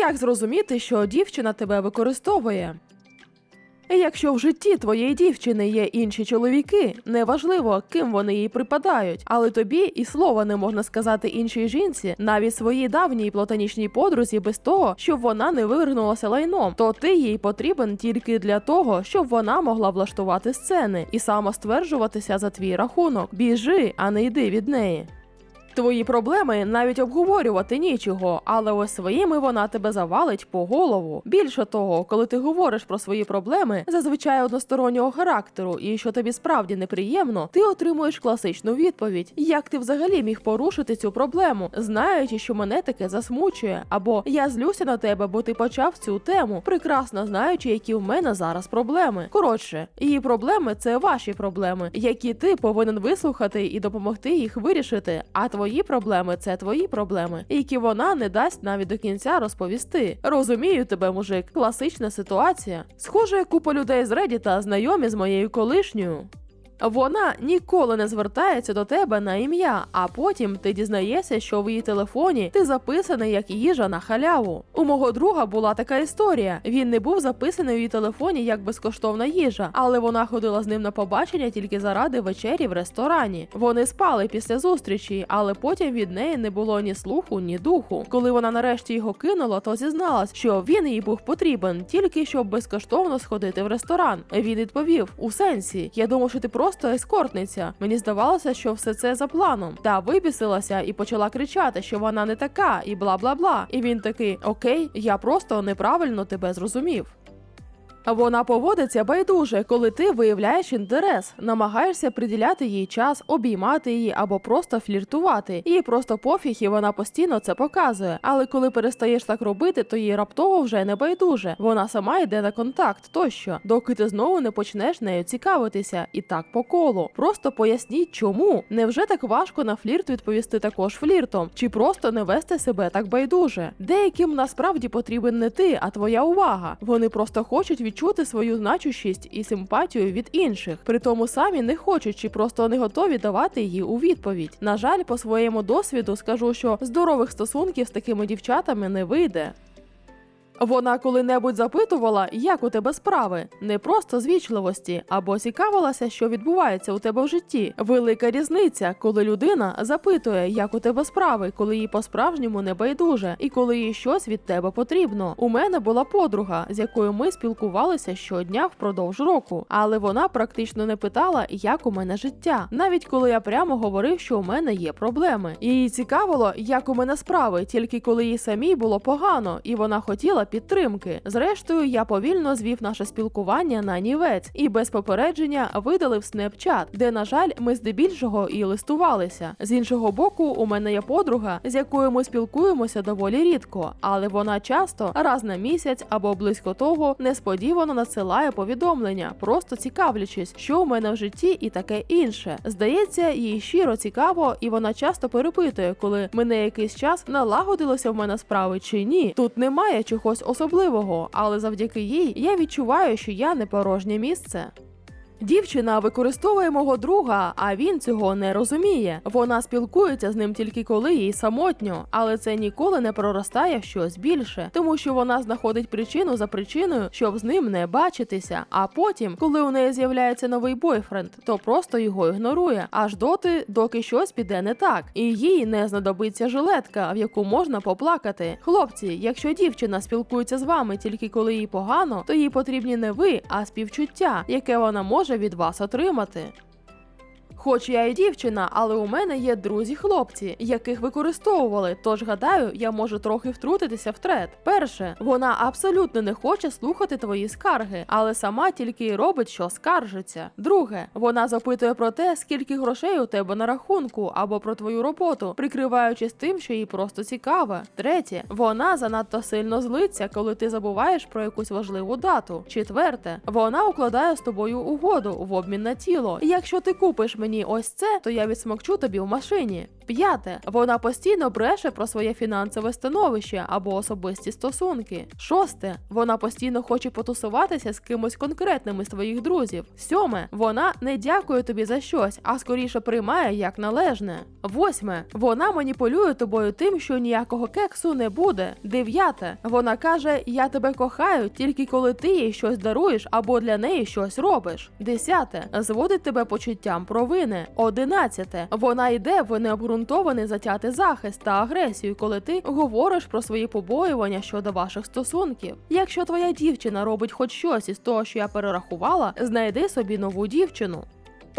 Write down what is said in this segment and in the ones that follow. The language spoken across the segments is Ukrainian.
Як зрозуміти, що дівчина тебе використовує? Якщо в житті твоєї дівчини є інші чоловіки, неважливо, ким вони їй припадають, але тобі і слова не можна сказати іншій жінці, навіть своїй давній платонічній подрузі, без того, щоб вона не вивергнулася лайном, то ти їй потрібен тільки для того, щоб вона могла влаштувати сцени і самостверджуватися за твій рахунок. Біжи, а не йди від неї. Твої проблеми навіть обговорювати нічого, але ось своїми вона тебе завалить по голову. Більше того, коли ти говориш про свої проблеми, зазвичай одностороннього характеру, і що тобі справді неприємно, ти отримуєш класичну відповідь: як ти взагалі міг порушити цю проблему, знаючи, що мене таке засмучує, або я злюся на тебе, бо ти почав цю тему, прекрасно знаючи, які в мене зараз проблеми. Коротше, її проблеми це ваші проблеми, які ти повинен вислухати і допомогти їх вирішити. А твої проблеми це твої проблеми, які вона не дасть навіть до кінця розповісти. Розумію тебе, мужик. Класична ситуація. Схоже, купа людей з Редіта знайомі з моєю колишньою. Вона ніколи не звертається до тебе на ім'я, а потім ти дізнаєшся, що в її телефоні ти записаний як їжа на халяву. У мого друга була така історія. Він не був записаний у її телефоні як безкоштовна їжа, але вона ходила з ним на побачення тільки заради вечері в ресторані. Вони спали після зустрічі, але потім від неї не було ні слуху, ні духу. Коли вона нарешті його кинула, то зізналась, що він їй був потрібен тільки щоб безкоштовно сходити в ресторан. Він відповів: у сенсі, я думав, що ти просто ескортниця. Мені здавалося, що все це за планом. Та вибісилася і почала кричати, що вона не така, і бла бла бла. І він такий: Окей, я просто неправильно тебе зрозумів. Вона поводиться байдуже, коли ти виявляєш інтерес, намагаєшся приділяти їй час, обіймати її або просто фліртувати. Їй просто пофіг, і вона постійно це показує. Але коли перестаєш так робити, то їй раптово вже не байдуже. Вона сама йде на контакт тощо, доки ти знову не почнеш нею цікавитися. І так по колу. Просто поясніть, чому. Невже так важко на флірт відповісти також фліртом, чи просто не вести себе так байдуже? Деяким насправді потрібен не ти, а твоя увага. Вони просто хочуть відчути свою значущість і симпатію від інших, при тому самі не хочуть чи просто не готові давати її у відповідь. На жаль, по своєму досвіду скажу, що здорових стосунків з такими дівчатами не вийде. Вона коли-небудь запитувала, як у тебе справи, не просто з вічливості, або цікавилася, що відбувається у тебе в житті. Велика різниця, коли людина запитує, як у тебе справи, коли їй по-справжньому не байдуже, і коли їй щось від тебе потрібно. У мене була подруга, з якою ми спілкувалися щодня впродовж року, але вона практично не питала, як у мене життя, навіть коли я прямо говорив, що у мене є проблеми. Її цікавило, як у мене справи, тільки коли їй самій було погано, і вона хотіла підтримки. Зрештою, я повільно звів наше спілкування на нівець і без попередження видалив снепчат, де, на жаль, ми здебільшого і листувалися. З іншого боку, у мене є подруга, з якою ми спілкуємося доволі рідко, але вона часто раз на місяць або близько того несподівано надсилає повідомлення, просто цікавлячись, що у мене в житті і таке інше. Здається, їй щиро цікаво, і вона часто перепитує, коли мене якийсь час налагодилося в мене справи чи ні. Тут немає чогось особливого, але завдяки їй я відчуваю, що я не порожнє місце. Дівчина використовує мого друга, а він цього не розуміє. Вона спілкується з ним тільки коли їй самотньо, але це ніколи не проростає в щось більше, тому що вона знаходить причину за причиною, щоб з ним не бачитися. А потім, коли у неї з'являється новий бойфренд, то просто його ігнорує, аж доти, доки щось піде не так, і їй не знадобиться жилетка, в яку можна поплакати. Хлопці, якщо дівчина спілкується з вами тільки коли їй погано, то їй потрібні не ви, а співчуття, яке вона може від вас отримати. Хоч я і дівчина, але у мене є друзі-хлопці, яких використовували. Тож гадаю, я можу трохи втрутитися в трет. Перше, вона абсолютно не хоче слухати твої скарги, але сама тільки й робить, що скаржиться. Друге, вона запитує про те, скільки грошей у тебе на рахунку або про твою роботу, прикриваючись тим, що їй просто цікаве. Третє, вона занадто сильно злиться, коли ти забуваєш про якусь важливу дату. Четверте, вона укладає з тобою угоду в обмін на тіло. Якщо ти купиш мені мені ось це, то я відсмокчу тобі в машині. П'яте, вона постійно бреше про своє фінансове становище або особисті стосунки. Шосте, вона постійно хоче потусуватися з кимось конкретним із твоїх друзів. Сьоме, вона не дякує тобі за щось, а скоріше приймає як належне. Восьме, вона маніпулює тобою тим, що ніякого кексу не буде. Дев'яте, вона каже: Я тебе кохаю тільки коли ти їй щось даруєш або для неї щось робиш. Десяте, зводить тебе почуттям провини. Одинадцяте, вона йде в необґрунтований затятий захист та агресію, коли ти говориш про свої побоювання щодо ваших стосунків. Якщо твоя дівчина робить хоч щось із того, що я перерахувала, знайди собі нову дівчину.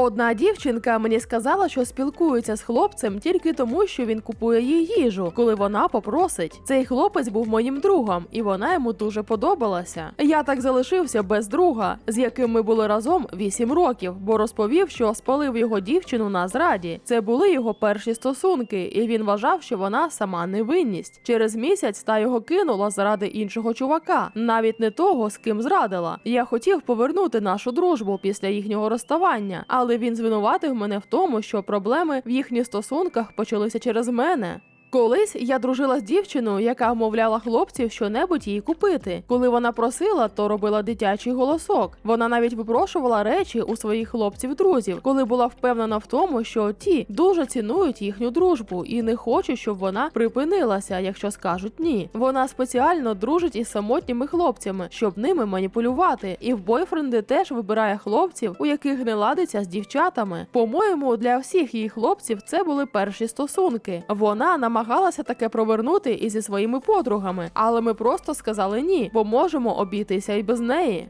Одна дівчинка мені сказала, що спілкується з хлопцем тільки тому, що він купує їй їжу, коли вона попросить. Цей хлопець був моїм другом, і вона йому дуже подобалася. Я так залишився без друга, з яким ми були разом 8 років, бо розповів, що спалив його дівчину на зраді. Це були його перші стосунки, і він вважав, що вона сама невинність. Через місяць та його кинула заради іншого чувака, навіть не того, з ким зрадила. Я хотів повернути нашу дружбу після їхнього розставання, але він звинуватив мене в тому, що проблеми в їхніх стосунках почалися через мене. Колись я дружила з дівчиною, яка вмовляла хлопців щонебудь їй купити. Коли вона просила, то робила дитячий голосок. Вона навіть випрошувала речі у своїх хлопців-друзів, коли була впевнена в тому, що ті дуже цінують їхню дружбу і не хочуть, щоб вона припинилася, якщо скажуть ні. Вона спеціально дружить із самотніми хлопцями, щоб ними маніпулювати. І в бойфренди теж вибирає хлопців, у яких не ладиться з дівчатами. По-моєму, для всіх її хлопців це були перші стосунки. Вона намагалася таке провернути і зі своїми подругами, але ми просто сказали ні, бо можемо обійтися і без неї.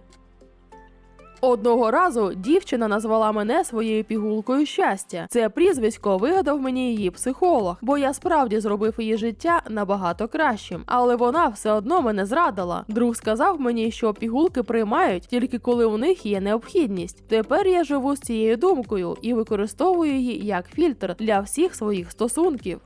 Одного разу дівчина назвала мене своєю пігулкою щастя. Це прізвисько вигадав мені її психолог, бо я справді зробив її життя набагато кращим. Але вона все одно мене зрадила. Друг сказав мені, що пігулки приймають тільки коли у них є необхідність. Тепер я живу з цією думкою і використовую її як фільтр для всіх своїх стосунків.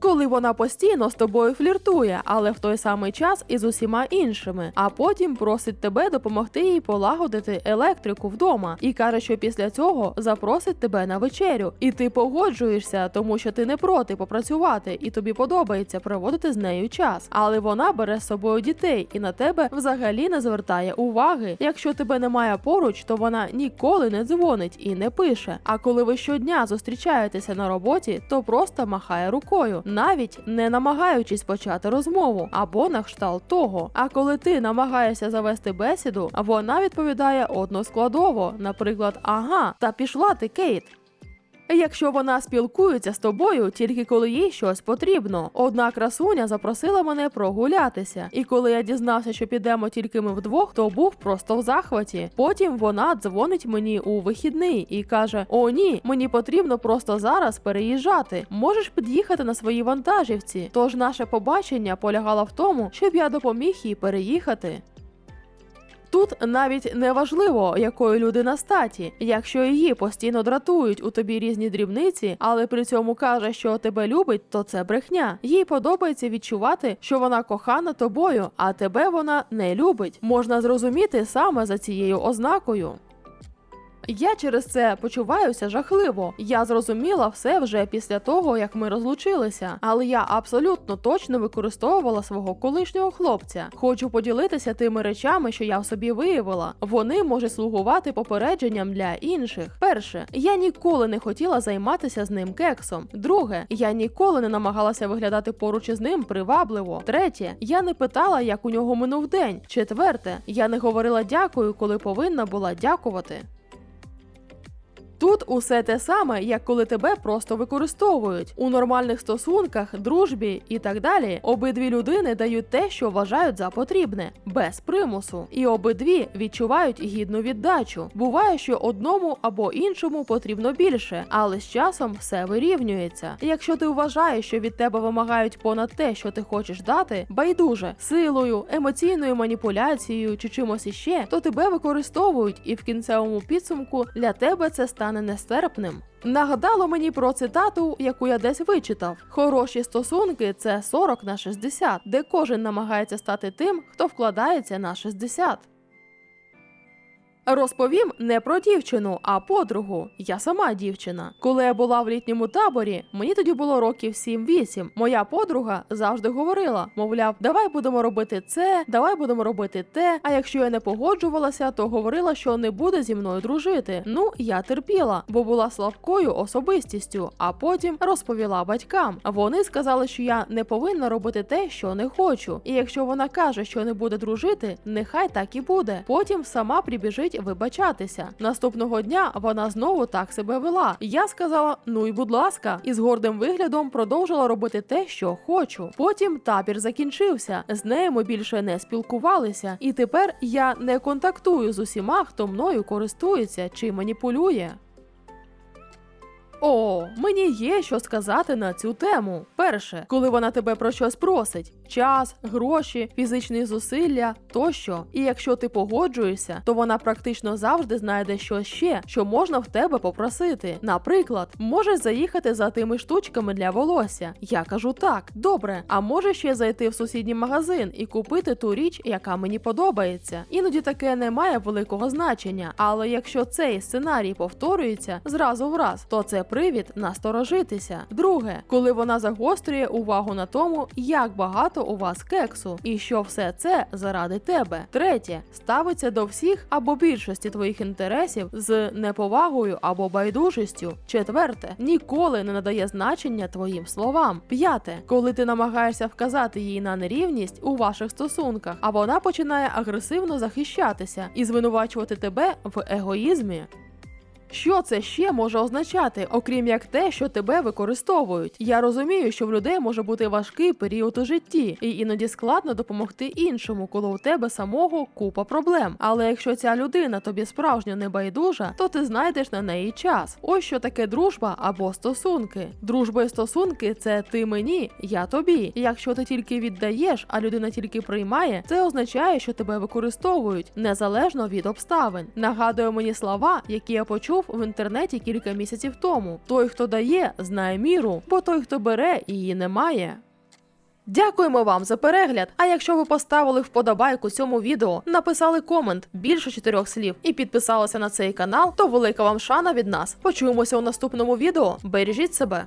Коли вона постійно з тобою фліртує, але в той самий час і з усіма іншими, а потім просить тебе допомогти їй полагодити електрику вдома і каже, що після цього запросить тебе на вечерю, і ти погоджуєшся, тому що ти не проти попрацювати, і тобі подобається проводити з нею час. Але вона бере з собою дітей і на тебе взагалі не звертає уваги. Якщо тебе немає поруч, то вона ніколи не дзвонить і не пише. А коли ви щодня зустрічаєтеся на роботі, то просто махає рукою навіть не намагаючись почати розмову або на кшталт того. А коли ти намагаєшся завести бесіду, вона відповідає односкладово, наприклад, ага, та пішла ти, Кейт. Якщо вона спілкується з тобою тільки коли їй щось потрібно. Одна красуня запросила мене прогулятися, і коли я дізнався, що підемо тільки ми вдвох, то був просто в захваті. Потім вона дзвонить мені у вихідний і каже: О, ні, мені потрібно просто зараз переїжджати. Можеш під'їхати на своїй вантажівці. Тож наше побачення полягало в тому, щоб я допоміг їй переїхати. Тут навіть не важливо, якої людина статі, якщо її постійно дратують у тобі різні дрібниці, але при цьому каже, що тебе любить, то це брехня. Їй подобається відчувати, що вона кохана тобою, а тебе вона не любить. Можна зрозуміти саме за цією ознакою. Я через це почуваюся жахливо. Я зрозуміла все вже після того, як ми розлучилися, але я абсолютно точно використовувала свого колишнього хлопця. Хочу поділитися тими речами, що я в собі виявила. Вони можуть слугувати попередженням для інших. Перше, я ніколи не хотіла займатися з ним кексом. Друге, я ніколи не намагалася виглядати поруч із ним привабливо. Третє, я не питала, як у нього минув день. Четверте, я не говорила дякую, коли повинна була дякувати. Тут усе те саме, як коли тебе просто використовують у нормальних стосунках, дружбі і так далі. Обидві людини дають те, що вважають за потрібне, без примусу, і обидві відчувають гідну віддачу. Буває, що одному або іншому потрібно більше, але з часом все вирівнюється. Якщо ти вважаєш, що від тебе вимагають понад те, що ти хочеш дати, байдуже силою, емоційною маніпуляцією чи чимось іще, то тебе використовують, і в кінцевому підсумку для тебе це стане нестерпним. Нагадало мені про цитату, яку я десь вичитав: хороші стосунки це 40 на 60, де кожен намагається стати тим, хто вкладається на 60. Розповім не про дівчину, а подругу. Я сама дівчина. Коли я була в літньому таборі, мені тоді було років 7-8. Моя подруга завжди говорила: мовляв, давай будемо робити це, давай будемо робити те. А якщо я не погоджувалася, то говорила, що не буде зі мною дружити. Ну, я терпіла, бо була слабкою особистістю, а потім розповіла батькам. Вони сказали, що я не повинна робити те, що не хочу. І якщо вона каже, що не буде дружити, нехай так і буде. Потім сама прибіжить вибачатися. Наступного дня вона знову так себе вела. Я сказала: ну і будь ласка, і з гордим виглядом продовжила робити те, що хочу. Потім табір закінчився. З нею ми більше не спілкувалися, і тепер я не контактую з усіма, хто мною користується чи маніпулює. О, мені є що сказати на цю тему. Перше, коли вона тебе про щось просить: час, гроші, фізичні зусилля тощо. І якщо ти погоджуєшся, то вона практично завжди знайде щось ще, що можна в тебе попросити. Наприклад, можеш заїхати за тими штучками для волосся. Я кажу так, добре. А може ще зайти в сусідній магазин і купити ту річ, яка мені подобається. Іноді таке не має великого значення, але якщо цей сценарій повторюється зразу в раз, то це привід насторожитися. Друге, коли вона загострює увагу на тому, як багато у вас кексу, і що все це заради тебе. Третє, ставиться до всіх або більшості твоїх інтересів з неповагою або байдужістю. Четверте, ніколи не надає значення твоїм словам. П'яте, коли ти намагаєшся вказати їй на нерівність у ваших стосунках, а вона починає агресивно захищатися і звинувачувати тебе в егоїзмі. Що це ще може означати, окрім як те, що тебе використовують? Я розумію, що в людей може бути важкий період у житті, і іноді складно допомогти іншому, коли у тебе самого купа проблем. Але якщо ця людина тобі справжньо не байдужа, то ти знайдеш на неї час. Ось що таке дружба або стосунки. Дружба і стосунки це ти мені, я тобі. Якщо ти тільки віддаєш, а людина тільки приймає, це означає, що тебе використовують незалежно від обставин. Нагадує мені слова, які я почув в інтернеті кілька місяців тому: той, хто дає, знає міру, бо той, хто бере, її не має. Дякуємо вам за перегляд. А якщо ви поставили вподобайку цьому відео, написали комент більше чотирьох слів і підписалися на цей канал, то велика вам шана від нас. Почуємося у наступному відео. Бережіть себе.